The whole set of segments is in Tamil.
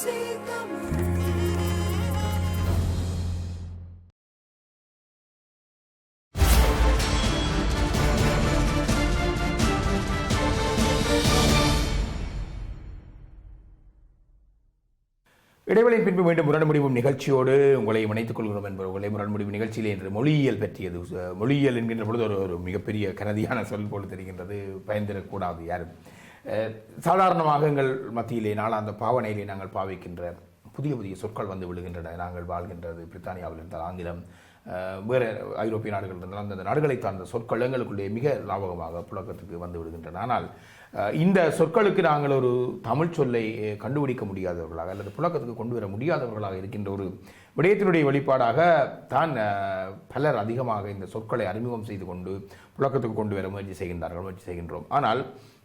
இடைவெளி பின்பு மீண்டும் முரண்முடிவும் நிகழ்ச்சியோடு உங்களை இணைத்துக் கொள்கிறோம் என்பவர்களை. முரண்முடிவு நிகழ்ச்சியில் என்று மொழியியல் பற்றியது. மொழியியல் என்கின்ற பொழுது ஒரு ஒரு மிகப்பெரிய கனதியான சொல் போல் தெரிகின்றது. பயந்திடக்கூடாது யாரும். சாதாரணமாக எங்கள் மத்தியிலே நாளாந்த பாவனையிலே நாங்கள் பாவிக்கின்ற புதிய புதிய சொற்கள் வந்து விழுகின்றன. நாங்கள் வாழ்கின்றது பிரித்தானியாவில் இருந்தால் ஆங்கிலம் வேறு ஐரோப்பிய நாடுகள் இருந்தால் அந்தந்த நாடுகளை சார்ந்த சொற்கள் எங்களுக்குள்ளே மிக லாபகமாக புழக்கத்துக்கு வந்து விடுகின்றன. ஆனால் இந்த சொற்களுக்கு நாங்கள் ஒரு தமிழ் சொல்லை கண்டுபிடிக்க முடியாதவர்களாக அல்லது புழக்கத்துக்கு கொண்டு வர முடியாதவர்களாக இருக்கின்ற ஒரு விடயத்தினுடைய வெளிப்பாடாக தான் பலர் அதிகமாக இந்த சொற்களை அறிமுகம் செய்து கொண்டு புழக்கத்துக்கு கொண்டு வர முயற்சி செய்கின்றார்கள் முயற்சி செய்கின்றோம். ஆனால்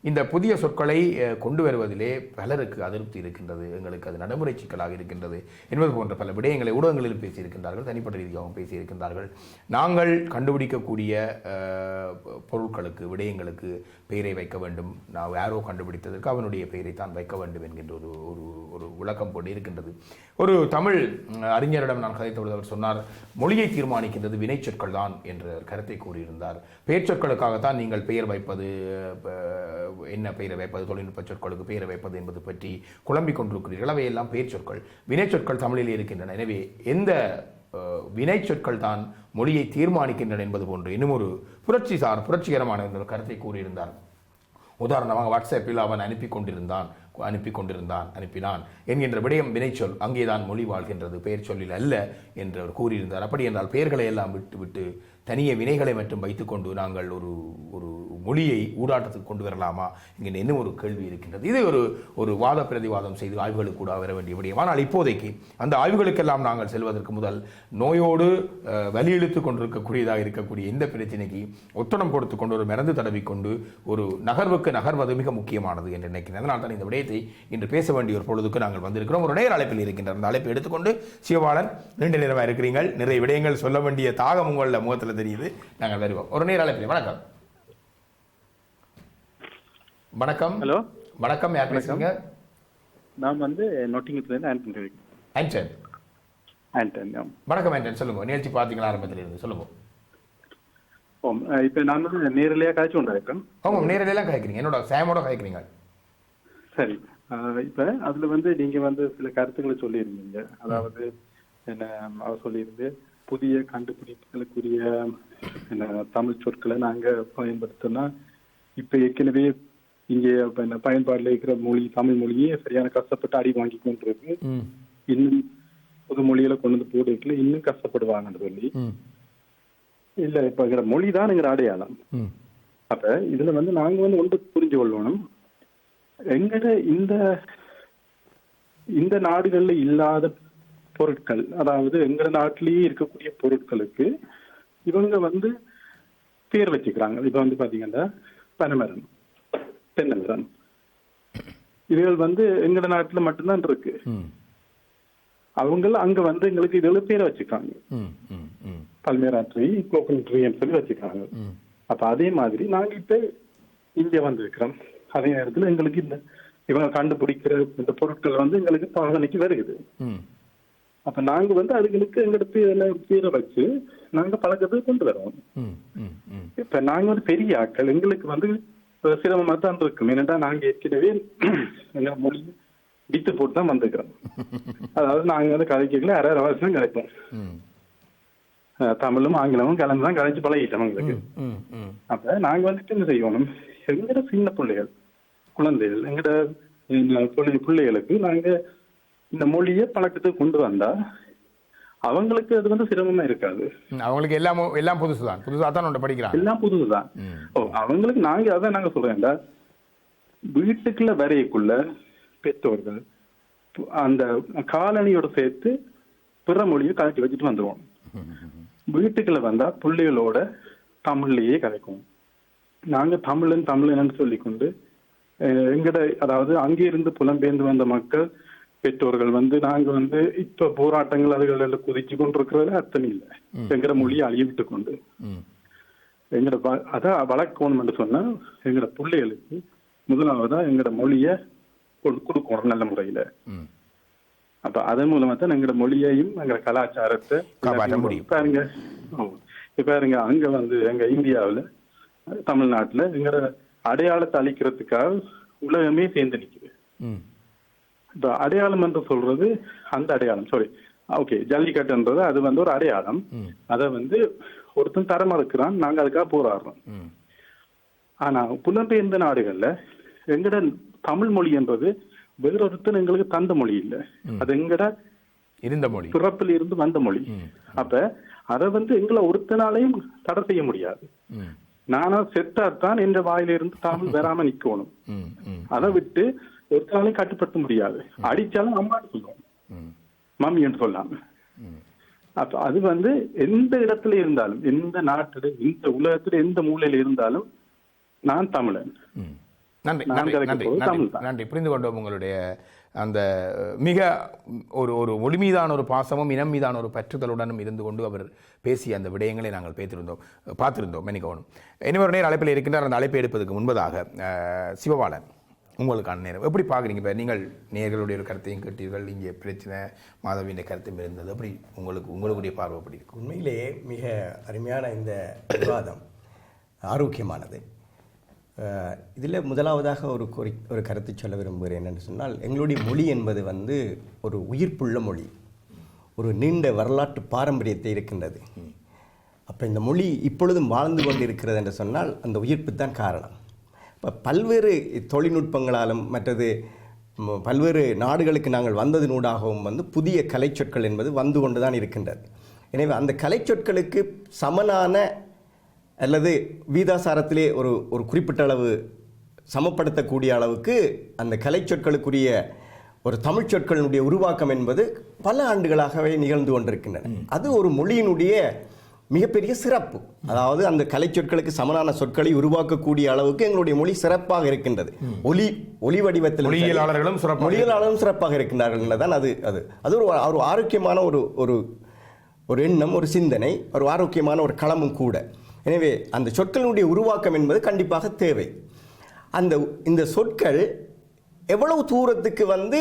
இந்த புதிய சொற்களை கொண்டு வருவதிலே பலருக்கு அதிருப்தி இருக்கின்றது. எங்களுக்கு அது நடைமுறை சிக்கலாக இருக்கின்றது என்பது போன்ற பல விடயங்களை ஊடகங்களில் பேசியிருக்கின்றார்கள். தனிப்பட்ட ரீதியாகவும் பேசியிருக்கின்றார்கள். நாங்கள் கண்டுபிடிக்கக்கூடிய பொருட்களுக்கு விடயங்களுக்கு பெயரை வைக்க வேண்டும். நான் யாரோ கண்டுபிடித்ததற்கு அவனுடைய பெயரை தான் வைக்க வேண்டும் என்கின்ற ஒரு ஒரு ஒரு விளக்கம் போட்டு இருக்கின்றது. ஒரு தமிழ் அறிஞரிடம் நான் கதைத்த பொழுது அவர் சொன்னார் மொழியை தீர்மானிக்கின்றது வினைச்சொற்கள் தான் என்ற ஒரு கருத்தை கூறியிருந்தார். பெயர் சொற்களுக்காகத்தான் நீங்கள் பெயர் வைப்பது என்ன பெயரை வைப்பது தொழில்நுட்ப சொற்களுக்கு பெயரை வைப்பது என்பது பற்றி குழம்பிக் கொண்டிருக்கிறீர்கள். அவையெல்லாம் பெயர் சொற்கள் வினைச்சொற்கள் தமிழில் இருக்கின்றன. எனவே எந்த வினை வினைச்சொற்கள் தான் மொழியை தீர்மானிக்கின்றன என்பது போன்று இன்னும் ஒரு புரட்சி சார் புரட்சிகரமான ஒரு கருத்தை கூறியிருந்தார். உதாரணமாக வாட்ஸ்அப்பில் அவன் அனுப்பி கொண்டிருந்தான் அனுப்பி கொண்டிருந்தான் அனுப்பினான் என்கின்ற விடயம் வினைச்சொல் அங்கேதான் மொழி வாழ்கின்றது பெயர் சொல்லில் அல்ல என்று அவர் கூறியிருந்தார். அப்படி என்றால் பெயர்களை எல்லாம் விட்டு விட்டு தனிய வினைகளை மட்டும் வைத்துக்கொண்டு நாங்கள் ஒரு ஒரு மொழியை ஊடாட்டத்துக்கு கொண்டு வரலாமா? இங்கே இன்னும் ஒரு கேள்வி இருக்கின்றது? இது ஒரு ஒரு வாத பிரதிவாதம் செய்து ஆய்வுகளுக்கு கூட வர வேண்டிய விடயம். ஆனால் இப்போதைக்கு அந்த ஆய்வுகளுக்கெல்லாம் நாங்கள் செல்வதற்கு முதல் நோயோடு அஹ், வலி கொண்டிருக்கக்கூடியதாக இருக்கக்கூடிய இந்த பிரச்சனைக்கு ஒத்தடம் கொடுத்து கொண்டு ஒரு மருந்து தடவிக்கொண்டு ஒரு நகர்வுக்கு நகர்வது மிக முக்கியமானது என்று நினைக்கிறேன். அதனால் தான் இந்த விடயத்தை இன்று பேச வேண்டிய ஒரு பொழுதுக்கு நாங்கள் வந்திருக்கிறோம். ஒரு நேர அழைப்பில் இருக்கின்ற அந்த அழைப்பை எடுத்துக்கொண்டு சிவபாலன் நீண்ட நேரமாக இருக்கிறீங்கள் நிறைய விடயங்கள் சொல்ல வேண்டிய தாகம் உங்களில் முகத்தில் தெரியுது. நாங்கள் வருவோம். ஒரு நேர அழைப்பில். வணக்கம். வணக்கம். ஹலோ. வணக்கம். யார் பேசுறீங்க? நான் வந்து நொட்டிங்கத்துலேருந்து ஆண்டன் ஆண்டன் ஆம். வணக்கம் ஆன்டன். சொல்லுங்க. நிகழ்ச்சி பார்த்தீங்களா ஆரம்பத்தில் இருந்து சொல்லுங்க. ஓம். இப்போ நான் வந்து நேரலையாக காய்ச்சி கொண்டு இருக்கேன் ஆமாம் நேரடியெல்லாம் கேட்குறீங்க என்னோட சாமோட கேட்குறீங்க சரி. இப்போ அதில் வந்து நீங்கள் வந்து சில கருத்துக்களை சொல்லியிருந்தீங்க. அதாவது என்ன அவர் சொல்லியிருந்து புதிய கண்டுபிடிப்புகளுக்குரிய என்ன தமிழ் சொற்களை நாங்கள் பயன்படுத்தினா இப்போ ஏற்கனவே இங்கே என்ன பயன்பாட்டில் இருக்கிற மொழி தமிழ் மொழியே சரியான கஷ்டப்பட்டு அடி வாங்கி கொண்டிருக்கு. இன்னும் புது மொழியில கொண்டு வந்து போடுறதுல இன்னும் கஷ்டப்படுவாங்கன்னு சொல்லி. இல்ல இப்ப எங்கிற மொழி தான் எங்கிற அடையாளம் அப்ப இதுல வந்து நாங்க வந்து ஒன்று புரிஞ்சு கொள்ளணும் எங்கட இந்த இந்த நாடுகள்ல இல்லாத பொருட்கள். அதாவது எங்க நாட்டிலேயே இருக்கக்கூடிய பொருட்களுக்கு இவங்க வந்து பேர் வச்சுக்கிறாங்க. இப்ப வந்து பாத்தீங்கன்னா பனைமரம் தென்னமரம். இதுகள் வந்து எங்கட நாட்டுல மட்டும்தான் இருக்கு. ம். அவங்க அங்க வந்து எங்களுக்கு இதுல பேரை வச்சுக்காங்க பல்மேரா ட்ரீ கோகனட் ட்ரீன்னு சொல்லி வச்சுக்காங்க அப்ப அதே மாதிரி நாங்க இப்ப இங்க வந்திருக்கிறோம். அதே நேரத்துல எங்களுக்கு இந்த இவங்க கண்டுபிடிக்கிற இந்த பொருட்கள் வந்து எங்களுக்கு பாவனைக்கு வருகுது அப்ப நாங்க வந்து அதுங்களுக்கு எங்களோட பேரை பேரை வச்சு நாங்க பழக்கத்தை கொண்டு வரோம். இப்ப நாங்க வந்து பெரிய ஆட்கள் எங்களுக்கு வந்து சிரமமா தான் இருக்கும். ஏன்னா நாங்க ஏற்கனவே எங்க மொழி வித்து போட்டு தான் வந்திருக்கிறோம். அதாவது நாங்க வந்து கதைக்கல அரை வருஷம் கிடைப்போம் தமிழும் ஆங்கிலமும் கலந்து தான் கதைச்சு பழகிட்டோம் எங்களுக்கு. அப்ப நாங்க வந்துட்டு என்ன செய்யணும்? எங்கட சின்ன பிள்ளைகள் குழந்தைகள் எங்கட பிள்ளைகளுக்கு நாங்க இந்த மொழியை பழக்கத்துக்கு கொண்டு வந்தா அவங்களுக்கு அது வந்து சிரமமா இருக்காது. அவங்களுக்கு எல்லாம் எல்லாம் புதுசு தான் படிக்கிறாங்க. எல்லாம் புதுசுதான். ஓ அவங்களுக்கு நாங்க அதான் நாங்க சொல்றேன்டா வீட்டுக்குள்ள வரையக்குள்ள பெற்றோர்கள் அந்த காலனியோட சேர்த்து பிற மொழியை கலட்டி வச்சுட்டு வந்துருவோம். வீட்டுக்குள்ள வந்தா பிள்ளைகளோட தமிழ்லயே கதைக்கும் நாங்க தமிழன் தமிழன் சொல்லிக்கொண்டு அஹ், எங்கட அதாவது அங்கே இருந்து புலம்பெயர்ந்து வந்த மக்கள் பெற்றோர்கள் வந்து நாங்க வந்து இப்ப போராட்டங்கள் அதுகள் எல்லாம் குதிச்சு கொண்டிருக்கிறது அர்த்தம் இல்லை. எங்கட மொழியை அழிய விட்டு கொண்டு எங்கட அதான் வளர்க்கணும் சொன்னா எங்கட பிள்ளைகளுக்கு முதலாவதா எங்கட மொழிய கொடு- கொடுக்கணும் நல்ல முறையில. அப்ப அதன் மூலமா தான் எங்களோட மொழியையும் எங்களோட கலாச்சாரத்தை. பாருங்க பாருங்க அங்க வந்து எங்க இந்தியாவுல தமிழ்நாட்டுல எங்களோட அடையாளத்தை அழிக்கிறதுக்காக உலகமே சேர்ந்து நிக்குது. இப்ப அடையாளம் என்று சொல்றது அந்த அடையாளம் சாரி ஓகே ஜல்லிக்கட்டுன்றது அது வந்து ஒரு அடையாளம் அத வந்து ஒருத்தன் தர மறுக்கிறான் நாங்க அதுக்காக போராடுறோம். ஆனா புலம்பெயர்ந்த நாடுகள்ல எங்கட தமிழ் மொழி என்றது வேறொருத்தன் எங்களுக்கு தந்த மொழி இல்ல. அது எங்கட இருந்த மொழி. பிறப்பில் இருந்து வந்த மொழி. அப்ப அத வந்து எங்களை ஒருத்தனாலையும் தடை செய்ய முடியாது. நானா செத்தாத்தான் என்ற வாயிலிருந்து தமிழ் வராம நிக்கணும். அதை விட்டு ஒருத்தனாலையும் கட்டுப்படுத்த முடியாது. அடிச்சாலும் அம்மான்னு சொல்லுவோம். மம்மி என்று சொல்லாம. அப்ப அது வந்து எந்த இடத்துல இருந்தாலும் எந்த நாட்டுல இந்த உலகத்துல எந்த மூலையில இருந்தாலும் நான் தமிழன். நன்றி நான் நன்றி நன்றி புரிந்து கொண்டோம் உங்களுடைய அந்த மிக ஒரு ஒரு மொழி மீதான ஒரு பாசமும் இனம் மீதான ஒரு பற்றுதலுடனும் இருந்து கொண்டு அவர் பேசிய அந்த விடயங்களை நாங்கள் பேசியிருந்தோம் பார்த்திருந்தோம். மெனிக்கவனும் இன்னொரு நேரம் அழைப்பில் இருக்கின்றார். அந்த அழைப்பை எடுப்பதற்கு முன்பதாக சிவபாலன். உங்களுக்கான நேரம் எப்படி பார்க்குறீங்க? இப்போ நீங்கள் நேர்களுடைய ஒரு கருத்தையும் கேட்டீர்கள். இங்கே பிரச்சனை மாதவியின் கருத்தும் இருந்தது. அப்படி உங்களுக்கு உங்களுடைய பார்வை எப்படி இருக்கும் உண்மையிலேயே மிக அருமையான இந்த விவாதம் ஆரோக்கியமானது. இதில் முதலாவதாக ஒரு குறி ஒரு கருத்து சொல்ல விரும்புகிறேன் என்னென்னு சொன்னால் எங்களுடைய மொழி என்பது வந்து ஒரு உயிர்ப்புள்ள மொழி. ஒரு நீண்ட வரலாற்று பாரம்பரியத்தை இருக்கின்றது. அப்போ இந்த மொழி இப்பொழுதும் வாழ்ந்து கொண்டு இருக்கிறது என்று சொன்னால் அந்த உயிர்ப்பு தான் காரணம். இப்போ பல்வேறு தொழில்நுட்பங்களாலும் மற்றது பல்வேறு நாடுகளுக்கு நாங்கள் வந்ததினூடாகவும் வந்து புதிய கலைச்சொற்கள் என்பது வந்து கொண்டு தான் இருக்கின்றது. எனவே அந்த கலைச்சொற்களுக்கு சமனான அல்லது வீதாசாரத்திலே ஒரு ஒரு குறிப்பிட்ட அளவு சமப்படுத்தக்கூடிய அளவுக்கு அந்த கலைச்சொற்களுக்குரிய ஒரு தமிழ் சொற்களினுடைய உருவாக்கம் என்பது பல ஆண்டுகளாகவே நிகழ்ந்து கொண்டிருக்கின்றன. அது ஒரு மொழியினுடைய மிகப்பெரிய சிறப்பு. அதாவது அந்த கலைச்சொற்களுக்கு சமனான சொற்களை உருவாக்கக்கூடிய அளவுக்கு எங்களுடைய மொழி சிறப்பாக இருக்கின்றது. ஒலி ஒலி வடிவத்தில் சரி, மொழியியலாளர்களும் சிறப்பாக இருக்கின்றார்கள் என்பதுதான் அது அது அது ஒரு ஒரு ஆரோக்கியமான ஒரு ஒரு ஒரு எண்ணம் ஒரு சிந்தனை ஒரு ஆரோக்கியமான ஒரு களமும் கூட. எனவே அந்த சொற்களினுடைய உருவாக்கம் என்பது கண்டிப்பாக தேவை. அந்த இந்த சொற்கள் எவ்வளவு தூரத்துக்கு வந்து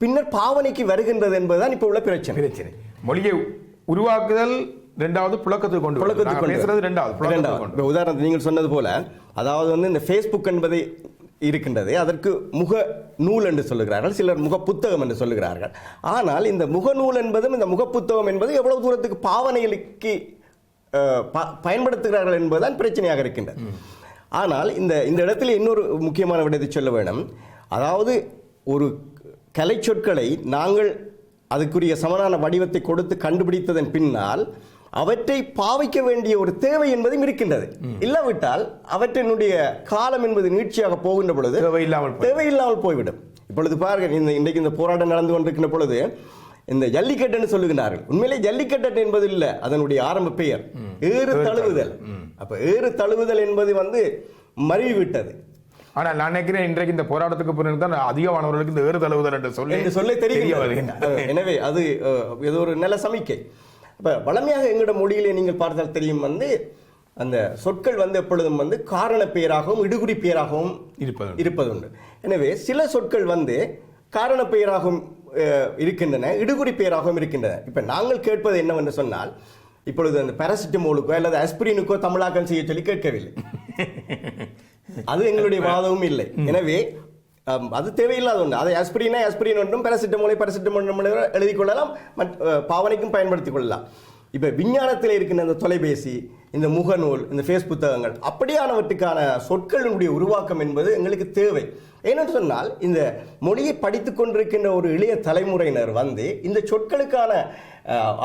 பின்னர் பாவனைக்கு வருகின்றது என்பதுதான் இப்போ உள்ள பிரச்சனை. பிரச்சனை. மொழியை உருவாக்குதல் ரெண்டாவது புழக்கத்துக்கு கொண்டு. புழக்கத்துக்கு பேசுறது ரெண்டாவது இப்ப உதாரணத்துக்கு நீங்கள் சொன்னது போல அதாவது வந்து இந்த ஃபேஸ்புக் என்பது இருக்கின்றது அதற்கு முக நூல் என்று சொல்லுகிறார்கள் சிலர் முக புத்தகம் என்று சொல்லுகிறார்கள். ஆனால் இந்த முகநூல் என்பதும் இந்த முகப்புத்தகம் என்பது எவ்வளவு தூரத்துக்கு பாவனைகளுக்கு பயன்படுத்துகிறார்கள் என்பதுதான் பிரச்சனையாக இருக்கின்றது. ஆனால் இந்த இந்த இடத்துல இன்னொரு முக்கியமான விடயத்தை சொல்ல வேண்டும் அதாவது ஒரு கலைச்சொற்களை நாங்கள் அதுக்குரிய சமனான வடிவத்தை கொடுத்து கண்டுபிடித்ததன் பின்னால் அவற்றை பாவிக்க வேண்டிய ஒரு தேவை என்பதும் இருக்கின்றது. இல்லாவிட்டால் அவற்றினுடைய காலம் என்பது நீட்சியாக போகின்ற பொழுது தேவையில்லாமல் தேவையில்லாமல் போய்விடும். இப்பொழுது பாருங்க இந்த இன்றைக்கு இந்த போராட்டம் நடந்து கொண்டிருக்கின்ற பொழுது இந்த ஜல்லிக்கட்டுன்னு சொல்லுகிறார்கள் உண்மையிலே ஜல்லிக்கட்டு என்பது இல்ல அதனுடைய ஆரம்ப பெயர். ஏறு தழுவுதல். அப்ப ஏறு தழுவுதல் என்பது வந்து மருவி விட்டது ஆனால் நான் நினைக்கிறேன் இன்றைக்கு இந்த போராட்டத்துக்கு பிறகு தான் அதிகமானவர்களுக்கு இந்த ஏறு தழுவுதல் என்று சொல்லி சொல்ல தெரிய தெரியும் வருகின்றது. எனவே அது இது ஒரு நல்ல சமிக்கை. அப்ப வளமையாக எங்களோட மொழியிலே நீங்கள் பார்த்தால் தெரியும் வந்து அந்த சொற்கள் வந்து எப்பொழுதும் வந்து காரண பெயராகவும் இடுகுறி பெயராகவும் இருப்பது இருப்பதுண்டு. எனவே சில சொற்கள் வந்து காரண பெயராகவும் இருக்கின்றன இடுகுறி பெயராகவும் இருக்கின்றன. இப்ப நாங்கள் கேட்பது என்னவென்று சொன்னால் இப்பொழுது அந்த பாராசிட்டமோலுக்கோ அல்லது அஸ்பிரினுக்கோ தமிழாக்கம் செய்ய சொல்லி கேட்கவில்லை. அது எங்களுடைய வாதமும் இல்லை. எனவே அது தேவையில்லாத ஒன்று அதை அஸ்பிரினா அஸ்பிரின் ஒன்றும் பாராசிட்டமோலை பாராசிட்டமோல் எழுதி கொள்ளலாம் மற்ற பாவனைக்கும் பயன்படுத்திக் கொள்ளலாம். இப்போ விஞ்ஞானத்தில் இருக்கின்ற இந்த தொலைபேசி இந்த முகநூல் இந்த ஃபேஸ் புத்தகங்கள் அப்படியானவற்றுக்கான சொற்களினுடைய உருவாக்கம் என்பது எங்களுக்கு தேவை. ஏன்னு சொன்னால் இந்த மொழியை படித்து கொண்டிருக்கின்ற ஒரு இளைய தலைமுறையினர் வந்து இந்த சொற்களுக்கான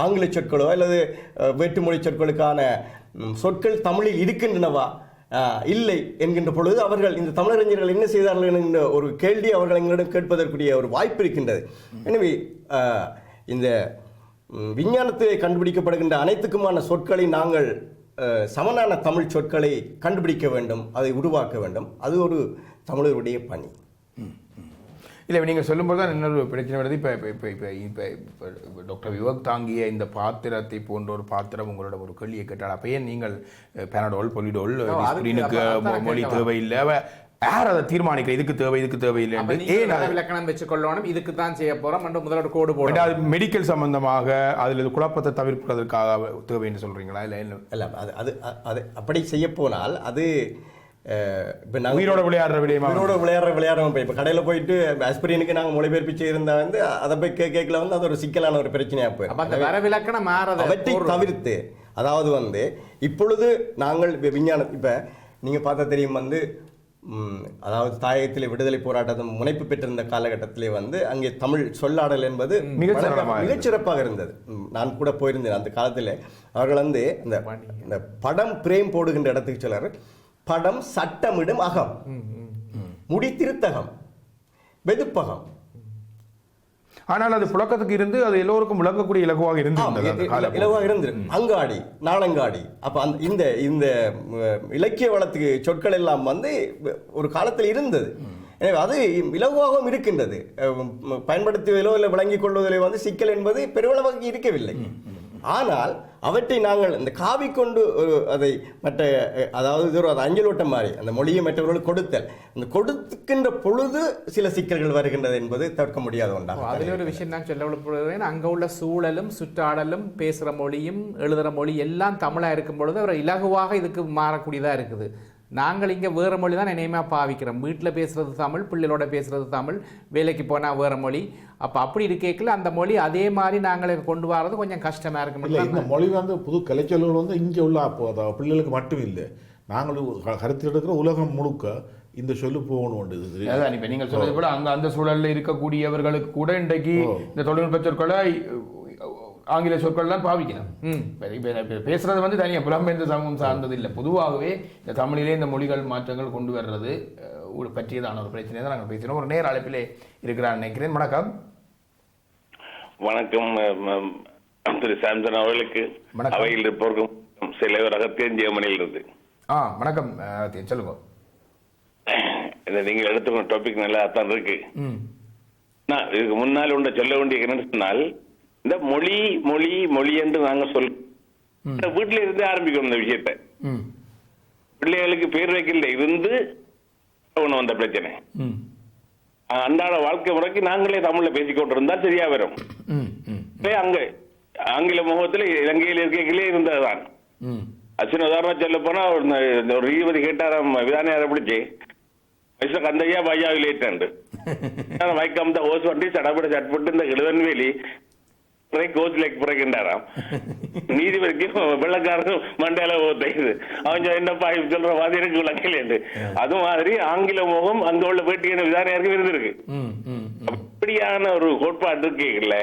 ஆங்கில சொற்களோ அல்லது வேற்றுமொழி சொற்களுக்கான சொற்கள் தமிழில் இருக்கின்றனவா இல்லை என்கின்ற பொழுது அவர்கள் இந்த தமிழறிஞர்கள் என்ன செய்தார்கள் என்கின்ற ஒரு கேள்வி அவர்கள் எங்களிடம் கேட்பதற்குரிய ஒரு வாய்ப்பு இருக்கின்றது. எனவே இந்த விஞ்ஞானத்திலே கண்டுபிடிக்கப்படுகின்ற அனைத்துக்குமான சொற்களை நாங்கள் சமனான தமிழ் சொற்களை கண்டுபிடிக்க வேண்டும் அதை உருவாக்க வேண்டும். அது ஒரு தமிழருடைய பணி. இல்லை நீங்கள் சொல்லும்போது தான் இன்னொரு பிரச்சனை வருது. இப்போ இப்போ இப்போ இப்போ இப்போ இப்போ டாக்டர் விவேக் தாங்கிய இந்த பாத்திரத்தை போன்ற ஒரு பாத்திரம் உங்களோட ஒரு கேள்வியை கேட்டால் அப்போ ஏன் நீங்கள் பேனடோல் பொலிடோல் மொழி. தேவையில்லை. யார் அதை தீர்மானிக்க இதுக்கு தேவை இதுக்கு தேவையில்லை அப்ப என்று. ஏன் அது விளக்கணம் வச்சு கொள்ளணும் இதுக்கு தான் செய்ய போறோம். என்று முதலோட கோடு போடணும். ரெண்டாவது மெடிக்கல் சம்பந்தமாக அதில் இது குழப்பத்தை தவிர்ப்பதற்காக தேவை என்று சொல்றீங்களா? இல்லை அல்ல அது அது அது அப்படி செய்ய போனால் அது இப்ப நாங்க உயிரோட விளையாடுற விடயமா? உயிரோட விளையாடுற விளையாடுறோம். இப்போ இப்போ கடையில் போயிட்டு ஆஸ்பிரினுக்கு நாங்கள் மொழிபெயர்ப்பு செய்திருந்தா வந்து அதை போய் கே கேட்கல வந்து அது ஒரு சிக்கலான ஒரு பிரச்சனையா அப்ப அந்த போயிடும் வர விளக்கணம் மாறத அவற்றை தவிர்த்து அதாவது வந்து இப்பொழுது நாங்கள் இப்ப விஞ்ஞான இப்போ நீங்கள் பார்த்தா தெரியும் வந்து அதாவது தாயகத்திலே விடுதலை போராட்டத்தை முனைப்பு பெற்றிருந்த காலகட்டத்திலே வந்து அங்கே தமிழ் சொல்லாடல் என்பது மிகச் வழக்க- சிறப்பாக இருந்தது. நான் கூட போயிருந்தேன் அந்த காலத்தில். அவர்கள் வந்து இந்த இந்த படம் பிரேம் போடுகின்ற இடத்துக்கு சிலர் படம் சட்டமிடும் அகம். முடி திருத்தகம் வெதுப்பகம். ஆனால் அது புழக்கத்துக்கு இருந்து அது எல்லோருக்கும் விளங்கக்கூடிய இலகுவாக கால இலவாக இருந்திருக்கு அங்காடி நாளங்காடி. அப்ப அந்த இந்த இந்த இலக்கிய வளத்துக்கு சொற்கள் எல்லாம் வந்து ஒரு காலத்தில் இருந்தது. எனவே அது இலகுவாகவும் இருக்கின்றது. பயன்படுத்துவதிலோ இல்லை விளங்கிக் கொள்வதிலோ வந்து சிக்கல் என்பது பெருமளவாக இருக்கவில்லை. ஆனால் அவற்றை நாங்கள் இந்த காவி கொண்டு ஒரு அதை மற்ற அதாவது இது ஒரு அஞ்சலோட்டம் மாதிரி அந்த மொழியை மற்றவர்களுக்கு கொடுத்தல். அந்த கொடுக்கின்ற பொழுது சில சிக்கல்கள் வருகின்றது என்பது தவிர்க்க முடியாத ஒன்றாகும் அதில் ஒரு விஷயம் நான் சொல்ல விரும்புகிறேன். அங்க உள்ள சூழலும் சுற்றாடலும் பேசுகிற மொழியும் எழுதுகிற மொழி எல்லாம் தமிழாக இருக்கும் பொழுது ஒரு இலகுவாக இதுக்கு மாறக்கூடியதாக இருக்குது. நாங்கள் இங்க வேற மொழி தான் நினைமா பாவிக்கிறோம். வீட்டுல பேசுறது தமிழ் பிள்ளைகளோட பேசுறது தமிழ் வேலைக்கு போனா வேற மொழி. அப்ப அப்படி இருக்கேக்கல அந்த மொழி அதே மாதிரி நாங்களே கொண்டு வர்றது கொஞ்சம் கஷ்டமா இல்லை இருக்கும் இந்த மொழி வந்து புது கலைச்சொல்கள் வந்து இங்கே உள்ள பிள்ளைகளுக்கு மட்டும் இல்லை. நாங்கள் க- கருத்து எடுக்கிற உலகம் முழுக்க இந்த சொல்லு போகணும் அதான் இப்ப நீங்கள் சொல்றது போல அங்க அந்த சூழல்ல இருக்கக்கூடியவர்களுக்கு கூட இன்றைக்கு இந்த தொழில்நுட்ப சொற்களை ஆங்கில சொற்கள் தான் பாவிக்கணும் பேசுறது வந்து தனியா புலம்பெயர்ந்த சமூகம் சார்ந்தது இல்லை பொதுவாகவே இந்த தமிழிலே இந்த மொழிகள் மாற்றங்கள் கொண்டு வர்றது ஒரு பற்றியதான ஒரு பிரச்சனை தான் நாங்கள் பேசினோம். ஒரு நேர அழைப்பிலே இருக்கிறார் நினைக்கிறேன். வணக்கம். வணக்கம் திரு சாம்சன் அவர்களுக்கு. வணக்கம். அவையில் இருப்பவருக்கும் சிலைவர் அகத்தியன் ஜெர்மனியில் இருந்து. ஆ வணக்கம் சொல்லுங்க. இந்த நீங்கள் எடுத்துக்கொண்ட டாபிக் நல்லா தான் இருக்கு. நான் இதுக்கு முன்னால் ஒன்றை சொல்ல வேண்டிய என்னன்னு சொன்னால் இந்த மொழி மொழி மொழி என்று நாங்க சொல் வீட்டில இருந்து ஆரம்பிக்கணும் இந்த விஷயத்தை. பிள்ளைகளுக்கு பேர் வைக்கல இருந்து ஒண்ணு வந்த பிரச்சனை. அன்றாட வாழ்க்கை முறைக்கு நாங்களே தமிழ்ல பேசிக்கொண்டு இருந்தா சரியா வரும். அங்க ஆங்கில முகத்துல இலங்கையில் இருக்கைகளே இருந்ததுதான். அச்சின உதாரணம் சொல்ல போனா ஒரு ந- ஒரு இருபது கேட்டாராம் விதானியாரை பிடிச்சி வயசுல கந்தையா பையா விளையாட்டு வைக்கம் இந்த ஓஸ் வண்டி சடப்பட சட்பட்டு இந்த எழுதன் வேலி கோச் லேக் புறக்கின்றாராம் நீதிபதிக்கு வெள்ளக்காரன் மண்டையில ஓத்தையுது அவன் என்னப்பா சொல்ற மாதிரி இருக்கு விளக்கலேண்டு அது மாதிரி ஆங்கில முகம் அங்க உள்ள பேட்டியான விதானியாருக்கு இருந்திருக்கு. அப்படியான ஒரு கோட்பாடு இருக்கீங்கல்ல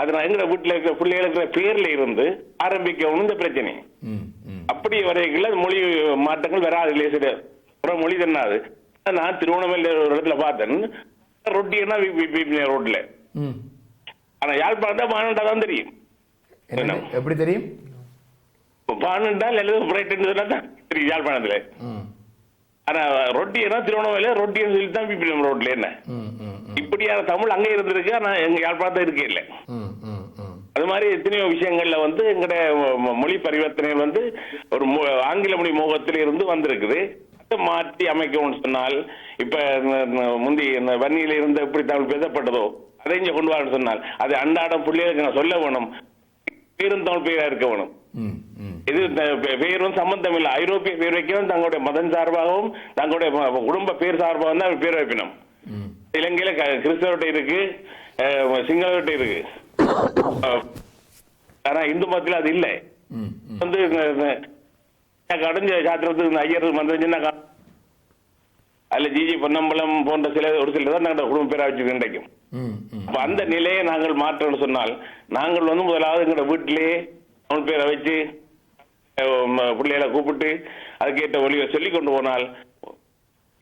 அது நான் எங்க வீட்டுல இருக்கிற பிள்ளைகளுக்கு பேர்ல இருந்து ஆரம்பிக்கணும் இந்த பிரச்சனை. அப்படி வரைக்கும் மொழி மாற்றங்கள் வராது இல்லையா சரி அப்புறம் மொழி தன்னாது நான் திருவண்ணாமலை ஒரு இடத்துல பார்த்தேன். ரொட்டினா ரோட்ல. ஆனா யாழ்ப்பாணம் பானண்டா தான் தெரியும். எப்படி தெரியும்? பானண்டால் அல்லது தான் தெரியும் யாழ்ப்பாணத்துல. ஆனா ரொட்டினா திருவண்ணாமலை ரொட்டின்னு சொல்லி தான் பிபிஎம் ரோட்ல என்ன? இப்படியான தமிழ் அங்கே இருந்திருக்கு ஆனா எங்க யாழ்ப்பாணத்தை இருக்கே இல்லை. அது மாதிரி எத்தனையோ விஷயங்கள்ல வந்து எங்கட மொழி பரிவர்த்தனை வந்து ஒரு ஆங்கில மொழி மோகத்தில் இருந்து வந்திருக்குது. அதை மாற்றி அமைக்கணும்னு சொன்னால் இப்ப முந்தி வன்னியில இருந்து எப்படி தமிழ் பேசப்பட்டதோ அதை இங்க கொண்டு வரணும்னு சொன்னால் அது அன்றாடம் பிள்ளைகளுக்கு நான் சொல்ல வேணும். பேரும் தமிழ் பேரா இருக்க வேணும். இது பேரும் சம்பந்தம் இல்லை. ஐரோப்பிய பேர் வைக்கவும் தங்களுடைய மதம் சார்பாகவும் தங்களுடைய குடும்ப பேர் சார்பாகவும் தான் பேர் வைக்கணும் ம். இலங்கையில கிறிஸ்தவர்கிட்ட இருக்கு சிங்களவர்கிட்ட இருக்கு. ஆனா இந்து மதத்துல அது இல்லை. வந்து கடைஞ்ச சாத்திரத்துக்கு ஐயர் மந்திரம் அதுல ஜிஜி பொன்னம்பலம் போன்ற சில ஒரு சிலர் தான் நாங்கள் குடும்ப பேரா வச்சு கிடைக்கும் அப்ப அந்த நிலையை நாங்கள் மாற்றணும்னு சொன்னால் நாங்கள் வந்து முதலாவது எங்களோட வீட்டிலேயே தமிழ் பேரை வச்சு பிள்ளைகளை கூப்பிட்டு அதுக்கேற்ற ஒளியை சொல்லி கொண்டு போனால்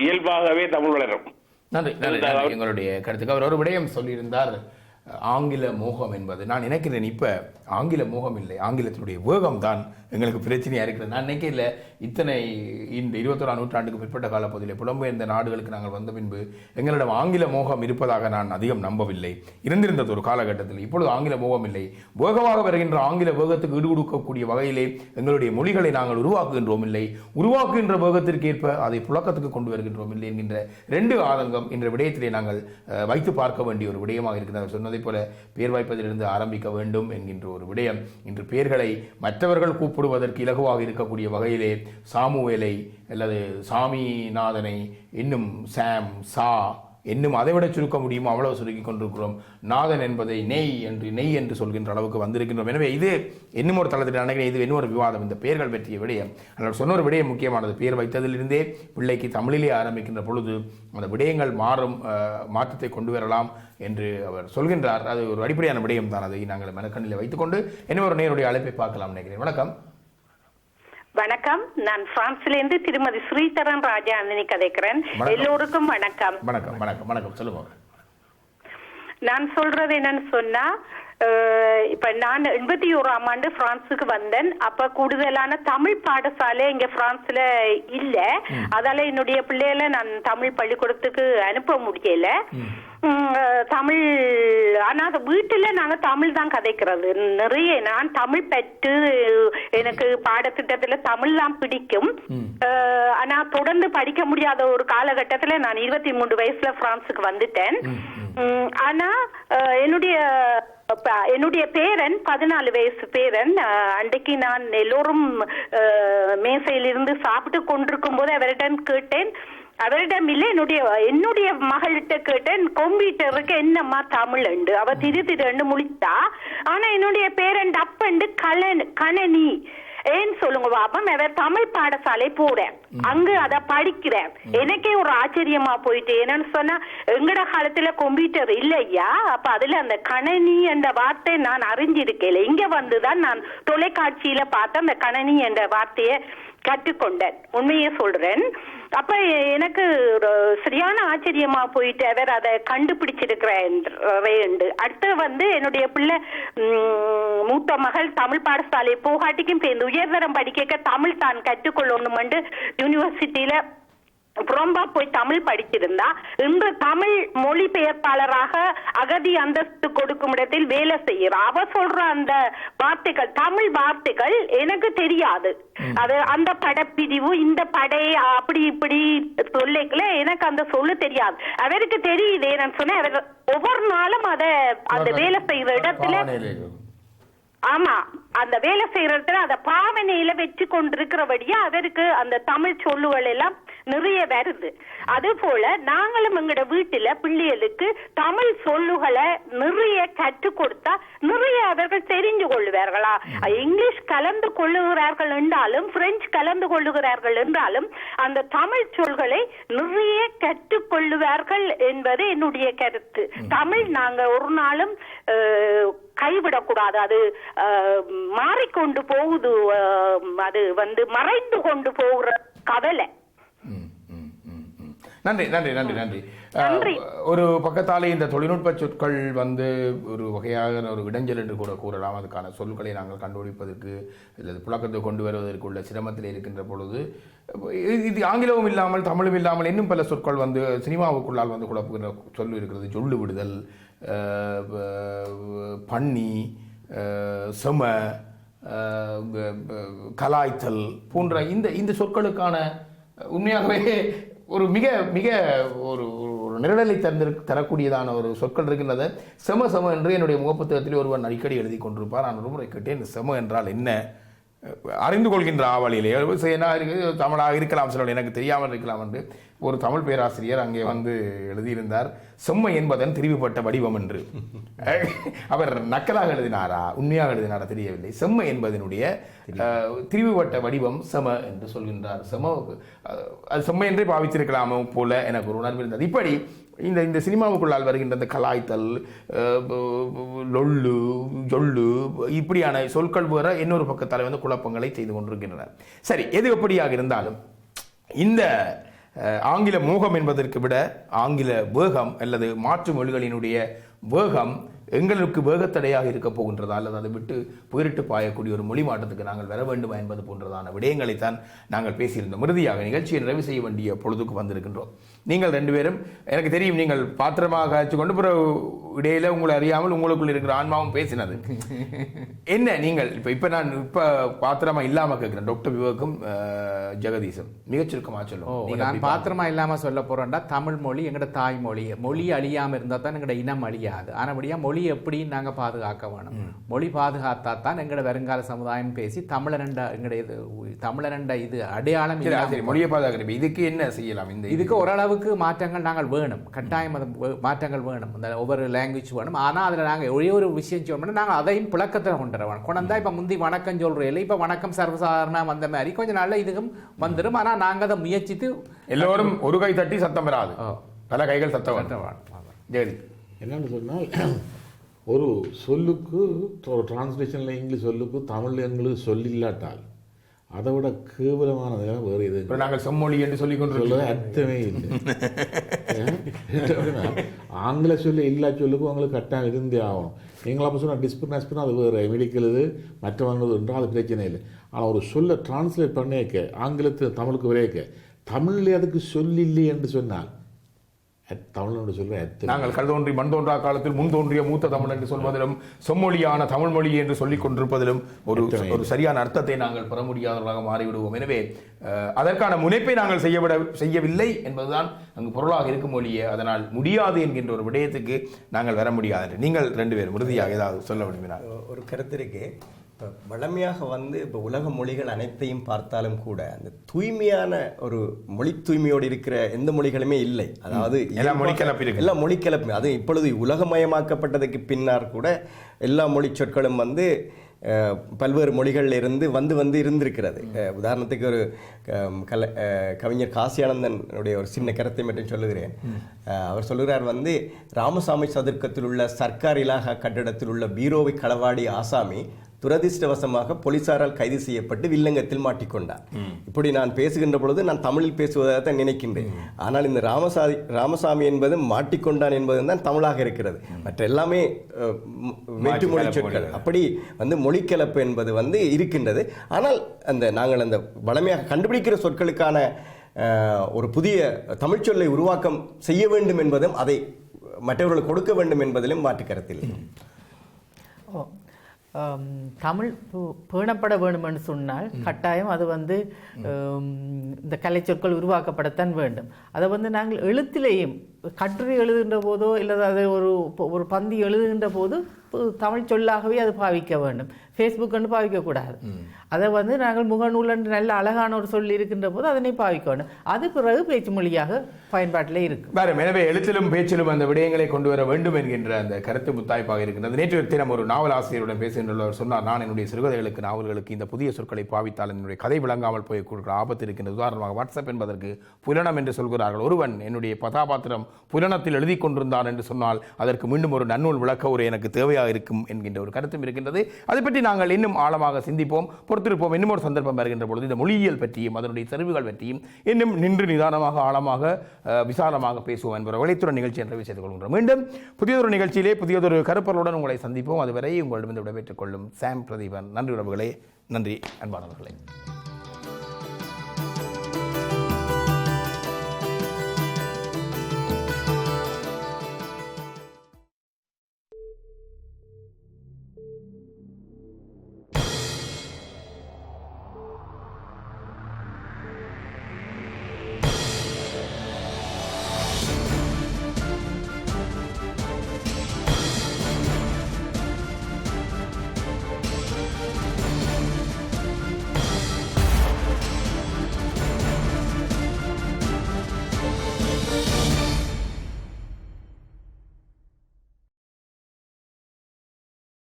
இயல்பாகவே தமிழ் வளரும். நன்றி. எங்களுடைய கருத்துக்கு அவர் ஒரு விடயம் சொல்லியிருந்தார். ஆங்கில மோகம் என்பது. நான் நினைக்கிறேன் இப்போ ஆங்கில மோகம் இல்லை. ஆங்கிலத்தினுடைய வேகம் தான் எங்களுக்கு பிரச்சனையாக இருக்கிறது. நான் நினைக்கல இத்தனை இந்த இருபத்தோராம் நூற்றாண்டுக்கு பிற்பட்ட காலப்பகுதியில் புலம்பெயர்ந்த நாடுகளுக்கு நாங்கள் வந்த பின்பு எங்களிடம் ஆங்கில மோகம் இருப்பதாக நான் அதிகம் நம்பவில்லை. இருந்திருந்தது ஒரு காலகட்டத்தில். இப்பொழுது ஆங்கில மோகம் இல்லை. வேகமாக வருகின்ற ஆங்கில வேகத்துக்கு ஈடு கொடுக்கக்கூடிய வகையிலே எங்களுடைய மொழிகளை நாங்கள் உருவாக்குகின்றோம் இல்லை. உருவாக்குகின்ற வேகத்திற்கு ஏற்ப அதை புழக்கத்துக்கு கொண்டு வருகின்றோம் இல்லை என்கின்ற ரெண்டு ஆதங்கம் என்ற விடயத்திலே நாங்கள் வைத்து பார்க்க வேண்டிய ஒரு விடயமாக இருக்கிறது. சொன்னது சொன்னதைப் போல பேர் வாய்ப்பதிலிருந்து ஆரம்பிக்க வேண்டும் என்கின்ற ஒரு விடயம். இன்று பேர்களை மற்றவர்கள் கூப்பிடுவதற்கு இலகுவாக இருக்கக்கூடிய வகையிலே சாமுவேலை அல்லது சாமிநாதனை இன்னும் சாம் சா இன்னும் அதை விட சுருக்க முடியுமோ அவ்வளவு சுருக்கி கொண்டிருக்கிறோம். நாதன் என்பதை நெய் என்று நெய் என்று சொல்கின்ற அளவுக்கு வந்திருக்கின்றோம். எனவே இது இன்னும் ஒரு தளத்தில் நினைக்கிறேன் இது இன்னும் ஒரு விவாதம். இந்த பெயர்கள் பற்றிய விடயம். அதனால் சொன்ன ஒரு விடயம் முக்கியமானது. பெயர் வைத்ததிலிருந்தே பிள்ளைக்கு தமிழிலே ஆரம்பிக்கின்ற பொழுது அந்த விடயங்கள் மாறும் மாற்றத்தை கொண்டு வரலாம் என்று அவர் சொல்கின்றார். அது ஒரு அடிப்படையான விடயம் தான் அதை நாங்கள் மனக்கண்ணில் வைத்துக்கொண்டு இன்னும் ஒரு நேருடைய அழைப்பை பார்க்கலாம் நினைக்கிறேன். வணக்கம். வணக்கம். நான் பிரான்ஸ்ல இருந்து திருமதி ஸ்ரீதரன் ராஜா அந்தனி கதைக்கிறேன். எல்லோருக்கும் வணக்கம். வணக்கம் வணக்கம் வணக்கம். சொல்லுங்க. நான் சொல்றது என்னன்னு சொன்னா இப்ப நான் எண்பத்தி ஓராம் ஆண்டு பிரான்சுக்கு வந்தேன். அப்ப கூடுதலான தமிழ் பாடசாலை இங்க பிரான்ஸ்ல இல்ல. அதால என்னுடைய பிள்ளைகளை நான் தமிழ் பள்ளிக்கூடத்துக்கு அனுப்ப முடியல. தமிழ் ஆனா அது வீட்டுல நாங்க தமிழ் தான் கதைக்கிறது. நிறைய நான் தமிழ் பெற்று எனக்கு பாடத்திட்டத்துல தமிழ் தான் பிடிக்கும் ஆனா தொடர்ந்து படிக்க முடியாத ஒரு காலகட்டத்துல நான் இருபத்தி மூன்று வயசுல பிரான்சுக்கு வந்துட்டேன். ஆனா என்னுடைய என்னுடைய பேரன் பதினாலு வயசு பேரன் அன்றைக்கு நான் எல்லோரும் மேசையிலிருந்து சாப்பிட்டு கொண்டிருக்கும் போது அவரிடம் கேட்டேன் அவரிடம் இல்ல என்னுடைய என்னுடைய மகள்கிட்ட கேட்டேன் கம்ப்யூட்டருக்கு என்னம்மா தமிழ்? உண்டு அவ திரு திருன்னு முழித்தா ஆனா என்னுடைய பேரன் டப்பண்டு கலன் கணனி. ஏன்னு சொல்லுங்க பாப்பம் அவர் தமிழ் பாடசாலை போறேன். அங்கு அத படிக்கிறேன். எனக்கே ஒரு ஆச்சரியமா போயிட்டு என்னன்னு சொன்னா எங்கட காலத்துல கம்ப்யூட்டர் இல்லையா அப்ப அதுல அந்த கணனி என்ற வார்த்தை நான் அறிஞ்சிருக்கேன். இங்க வந்துதான் நான் தொலைக்காட்சியில பார்த்து அந்த கணனி என்ற வார்த்தையை கற்றுக்கொண்டேன். உண்மையே சொல்றேன். அப்ப எனக்கு சரியான ஆச்சரியமா போயிட்டு அவர் அதை கண்டுபிடிச்சிருக்கிறேன் அடுத்து வந்து என்னுடைய பிள்ளை மூத்த மகள் தமிழ் பாடசாலை போகாட்டிக்கும் சேர்ந்து உயர்தரம் படிக்க தமிழ் தான் கற்றுக்கொள்ளணும் யூனிவர்சிட்டியில புறம்பா போய் தமிழ் படிச்சிருந்தா இன்று தமிழ் மொழிபெயர்ப்பாளராக அகதி அந்தஸ்து கொடுக்கும் இடத்தில் வேலை செய்யறா. அவ சொல்ற அந்த வார்த்தைகள் தமிழ் வார்த்தைகள் எனக்கு தெரியாது. அது அந்த படப்பிரிவு இந்த படை அப்படி இப்படி சொல்லிக்கல எனக்கு அந்த சொல்லு தெரியாது. அவருக்கு தெரியுது நான் சொன்னேன் ஒவ்வொரு நாளும் அத அந்த வேலை செய்யற இடத்துல. ஆமா அந்த வேலை செய்யற இடத்துல அத பாவனையில வச்சு கொண்டிருக்கிறபடியா அவருக்கு அந்த தமிழ் சொல்லுகள் எல்லாம் நிறைய வருது. அது போல நாங்களும் எங்கட வீட்டுல பிள்ளைகளுக்கு தமிழ் சொல்லுகளை நிறைய கற்றுக் கொடுத்தா நிறைய அவர்கள் தெரிந்து கொள்ளுவார்களா? இங்கிலீஷ் கலந்து கொள்ளுகிறார்கள் என்றாலும் பிரெஞ்சு கலந்து கொள்ளுகிறார்கள் என்றாலும் அந்த தமிழ் சொல்களை நிறைய கற்றுக்கொள்ளுவார்கள் என்பது என்னுடைய கருத்து. தமிழ் நாங்க ஒரு நாளும் அஹ், கைவிடக்கூடாது அது மாறிக்கொண்டு போகுது அது வந்து மறைந்து கொண்டு போகிற கவலை. நன்றி நன்றி நன்றி நன்றி. ஒரு பக்கத்தாலே இந்த தொழில்நுட்ப சொற்கள் வந்து ஒரு வகையாக ஒரு இடைஞ்சல் என்று கூட கூறலாம். அதுக்கான சொற்களை நாங்கள் கண்டுபிடிப்பதற்கு அல்லது புழக்கத்தை கொண்டு வருவதற்கு உள்ள சிரமத்தில் இருக்கின்ற பொழுது இது- ஆங்கிலமும் இல்லாமல் தமிழும் இல்லாமல் இன்னும் பல சொற்கள் வந்து சினிமாவுக்குள்ளால் வந்து குழப்புகின்ற சொல் இருக்கிறது. சொல்லு விடுதல் பண்ணி பன்னி செம கலாய்த்தல் போன்ற இந்த இந்த சொற்களுக்கான உண்மையாகவே ஒரு மிக மிக ஒரு ஒரு நிரடலை தந்திரு தரக்கூடியதான ஒரு சொற்கள் இருக்கின்றது செம செம என்று என்னுடைய முகப்புத்தகத்தில் ஒருவன் அடிக்கடி எழுதி கொண்டிருப்பார். நான் ஒரு முறை கேட்டேன் இந்த செம என்றால் என்ன? அறிந்து கொள்கின்ற ஆவலிலே. என்ன இருக்கு? தமிழாக இருக்கலாம் சிலர் எனக்கு தெரியாமல் இருக்கலாம் என்று ஒரு தமிழ் பேராசிரியர் அங்கே வந்து எழுதியிருந்தார். செம்மை என்பதன் திரிவுபட்ட வடிவம் என்று. அவர் நக்கலாக எழுதினாரா? உண்மையாக எழுதினாரா தெரியவில்லை. செம்மை என்பதனுடைய திரிவுபட்ட வடிவம் செம என்று சொல்கின்றார். செம அது செம்மை என்றே பாவித்திருக்கலாமோ போல எனக்கு ஒரு உணர்வு இருந்தது. இப்படி இந்த இந்த சினிமாவுக்குள்ளால் வருகின்ற இந்த கலாய்த்தல் அஹ், ஜொல்லு லொள்ளு ஜொள்ளு இப்படியான சொற்கள் வேற இன்னொரு பக்கத்தால் வந்து குழப்பங்களை செய்து கொண்டிருக்கின்றன. சரி எது எப்படியாக இருந்தாலும் இந்த ஆங்கில மோகம் என்பதற்கு விட ஆங்கில வேகம் அல்லது மாற்று மொழிகளினுடைய வேகம் எங்களுக்கு வேகத்தடையாக இருக்க போகின்றதா அல்லது அதை விட்டு புயரிட்டு பாயக்கூடிய ஒரு மொழி மாற்றத்துக்கு நாங்கள் வர வேண்டுமா என்பது போன்றதான விடயங்களைத்தான் நாங்கள் பேசியிருந்தோம். இறுதியாக நிகழ்ச்சியை நிறைவு செய்ய வேண்டிய பொழுதுக்கு வந்திருக்கின்றோம். நீங்கள் ரெண்டு பேரும் எனக்கு தெரியும் நீங்கள் பாத்திரமாக காய்ச்சி கொண்டு பிறகு இடையில உங்களை அறியாமல் உங்களுக்குள் இருக்கிற ஆன்மாவும் பேசினது. என்ன நீங்கள் இப்ப இப்ப நான் இப்ப பாத்திரமா இல்லாம கேட்கிறேன். டாக்டர் விவேக்கும் ஜெகதீஷும். மிகச் சுருக்கமா ஓ சொல்லுவோம் நீங்க நான் பாத்திரமா இல்லாம சொல்ல போறேன்டா. தமிழ் மொழி எங்கட தாய்மொழி மொழி. அழியாம இருந்தா தான் எங்கட இனம் அழியாது. ஆனபடியா மொழி எப்படி நாங்க பாதுகாக்க வேணும். மொழி பாதுகாத்தா தான் எங்கட வருங்கால சமுதாயம் பேசி தமிழரண்ட எங்கட இது தமிழரண்ட இது அடையாளம் மொழியை பாதுகாக்கிறீங்க இதுக்கு என்ன செய்யலாம்? இந்த இதுக்கு ஓரளவுக்கு மாற்றங்கள் நாங்கள் வேணும். கட்டாயம் அது மாற்றங்கள் வேணும். இந்த ஒவ்வொரு லாங்குவேஜ் வேணும். ஆனால் அதில் நாங்கள் ஒரே ஒரு விஷயம் சொல்லணும் நாங்கள் அதையும் புழக்கத்தில் கொண்டு வரணும் கொண்டு இப்போ முந்தி வணக்கம் சொல்கிறோம் இல்லை இப்போ வணக்கம் சர்வசாதாரண வந்த மாதிரி கொஞ்சம் நாள்ல இதுக்கும் வந்துடும் ஆனால் நாங்கள் அதை முயற்சித்து எல்லோரும் ஒரு கை தட்டி சத்தம் வராது. பல கைகள் சத்தம். ஜெகதி என்னன்னு சொன்னால் ஒரு சொல்லுக்கு டிரான்ஸ்லேஷனில் இங்கிலீஷ் சொல்லுக்கு தமிழ் எங்களுக்கு சொல்லில்லாட்டால் அதை விட கேவலமானது வேறு இப்ப நாங்கள் செம்மொழி என்று சொல்லிக் சொல்ல கொண்டிருக்கிறோம் அர்த்தமே இல்லை. ஆங்கில சொல்லு எல்லா சொல்லுக்கும் உங்களுக்கு கட்டாயம் இருந்தே ஆகணும். நீங்களா அப்போ சொன்னால் டிஸ்பின் ஹஸ்பின் அது வேறு. மெடிக்கலுது மற்றவங்க என்றால் அது பிரச்சனை இல்லை. ஆனால் ஒரு சொல்ல டிரான்ஸ்லேட் பண்ணிக்க ஆங்கிலத்து தமிழுக்கு விரைக்க தமிழ்ல அதுக்கு சொல்லில்லை என்று சொன்னால் சொல்ற அர்த்தம் நாங்கள் கல் தோன்றி மண் தோன்றா காலத்தில் முன் தோன்றிய மூத்த தமிழ் என்று சொல்வதிலும் செம்மொழியான தமிழ் மொழி என்று சொல்லிக் கொண்டிருப்பதிலும் ஒரு ஒரு சரியான அர்த்தத்தை நாங்கள் பெற முடியாதவர்களாக மாறிவிடுவோம். எனவே அதற்கான முனைப்பை நாங்கள் செய்யவிட செய்யவில்லை என்பதுதான் அங்கு பொருளாக இருக்கும் மொழியே அதனால் முடியாது என்கின்ற ஒரு விடயத்துக்கு நாங்கள் வர முடியாது. நீங்கள் ரெண்டு பேரும் உறுதியாக ஏதாவது சொல்ல விரும்பினார் ஒரு கருத்து இருக்கு. இப்போ வழமையாக வந்து இப்போ உலக மொழிகள் அனைத்தையும் பார்த்தாலும் கூட அந்த தூய்மையான ஒரு மொழி தூய்மையோடு இருக்கிற எந்த மொழிகளுமே இல்லை. அதாவது எல்லா மொழிக்கலப்பு இருக்கு. எல்லா மொழிக்கலப்பு அது இப்பொழுது உலகமயமாக்கப்பட்டதுக்கு பின்னர் கூட எல்லா மொழி சொற்களும் வந்து பல்வேறு மொழிகள்ல இருந்து வந்து வந்து இருந்திருக்கிறது. உதாரணத்துக்கு ஒரு கல கவிஞர் காசியானந்தனுடைய ஒரு சின்ன கருத்தை மட்டும் சொல்லுகிறேன். அவர் சொல்லுகிறார் வந்து ராமசாமி சதுர்க்கத்தில் உள்ள சர்க்கார் இலாகா கட்டிடத்தில் உள்ள பீரோவை களவாடி ஆசாமி துரதிர்ஷ்டவசமாக போலீசாரால் கைது செய்யப்பட்டு வில்லங்கத்தில் மாட்டிக்கொண்டார். இப்படி நான் பேசுகின்ற பொழுது நான் தமிழில் பேசுவதாகத்தான் நினைக்கின்றேன். ஆனால் இந்த ராமசாமி ராமசாமி என்பது மாட்டிக்கொண்டான் என்பது தான் தமிழாக இருக்கிறது. மற்ற எல்லாமே அஹ், ம், வேற்று மொழி கலப்பு சொற்கள். அப்படி வந்து மொழிக்கலப்பு என்பது வந்து இருக்கின்றது. ஆனால் அந்த நாங்கள் அந்த வளமையாக கண்டுபிடிக்கிற சொற்களுக்கான ஒரு புதிய தமிழ்ச் சொல்லை உருவாக்கம் செய்ய வேண்டும் என்பதும் அதை மற்றவர்களுக்கு கொடுக்க வேண்டும் என்பதிலும் மாற்று கருத்தில் தமிழ் பு- பேணப்பட வேண்டும் என்று சொன்னால் கட்டாயம் அது வந்து இந்த கலைச்சொற்கள் உருவாக்கப்படத்தான் வேண்டும் அதை வந்து நாங்கள் எழுத்திலேயும் கட்டுரை எழுதுகின்ற போதோ இல்லை அதை ஒரு ஒரு பந்தி எழுதுகின்ற போது தமிழ் சொல்லாகவே அது பாவிக்க வேண்டும். ஃபேஸ்புக் என்று பாவிக்கக்கூடாது அதை வந்து நாங்கள் முகநூல் என்று நல்ல அழகான ஒரு சொல் இருக்கின்ற போது அதனை பாவிக்க வேண்டும். அது பிறகு பேச்சு மொழியாக பயன்பாட்டில் இருக்கும். வேறு எனவே எழுத்திலும் பேச்சிலும் அந்த விடயங்களை கொண்டு வர வேண்டும் என்கின்ற அந்த கருத்து முத்தாய்ப்பாக இருக்கின்றது. நேற்று தினம் ஒரு நாவல் ஆசிரியருடன் பேசுகின்றவர் சொன்னார் நான் என்னுடைய சிறுகதைகளுக்கு நாவல்களுக்கு இந்த புதிய சொற்களை பாவித்தால் என்னுடைய கதை விளங்காமல் போய் கொடுக்கிற ஆபத்து இருக்கின்றது. உதாரணமாக வாட்ஸ்அப் என்பதற்கு புலனம் என்று சொல்கிறார்கள். ஒருவன் என்னுடைய கதாபாத்திரம் புலனத்தில் எழுதி கொண்டிருந்தான் என்று சொன்னால் அதற்கு மீண்டும் ஒரு நன்னூல் விளக்க ஒரு எனக்கு தேவையாக இருக்கும் என்கின்ற ஒரு கருத்தும் இருக்கின்றது. அதை பற்றி நாங்கள் இன்னும் ஆழமாக சிந்திப்போம் பொறுத்திருப்போம். இன்னும் ஒரு சந்தர்ப்பம் வருகின்ற பொழுது இந்த மொழியியல் பற்றியும் அதனுடைய செறிவுகள் பற்றியும் இன்னும் நின்று நிதானமாக ஆழமாக விசாலமாக பேசுவோம் என்பவர் வலைத்துறை நிகழ்ச்சி என்று செய்து கொள்கின்றோம். மீண்டும் புதியதொரு நிகழ்ச்சியிலே புதியதொரு கருப்பொருளுடன் உங்களை சந்திப்போம். அதுவரை உங்களிடமிருந்து விடைபெற்றுக் கொள்ளும் சாம் பிரதீபன். நன்றி உறவுகளே. நன்றி அன்பானவர்களே.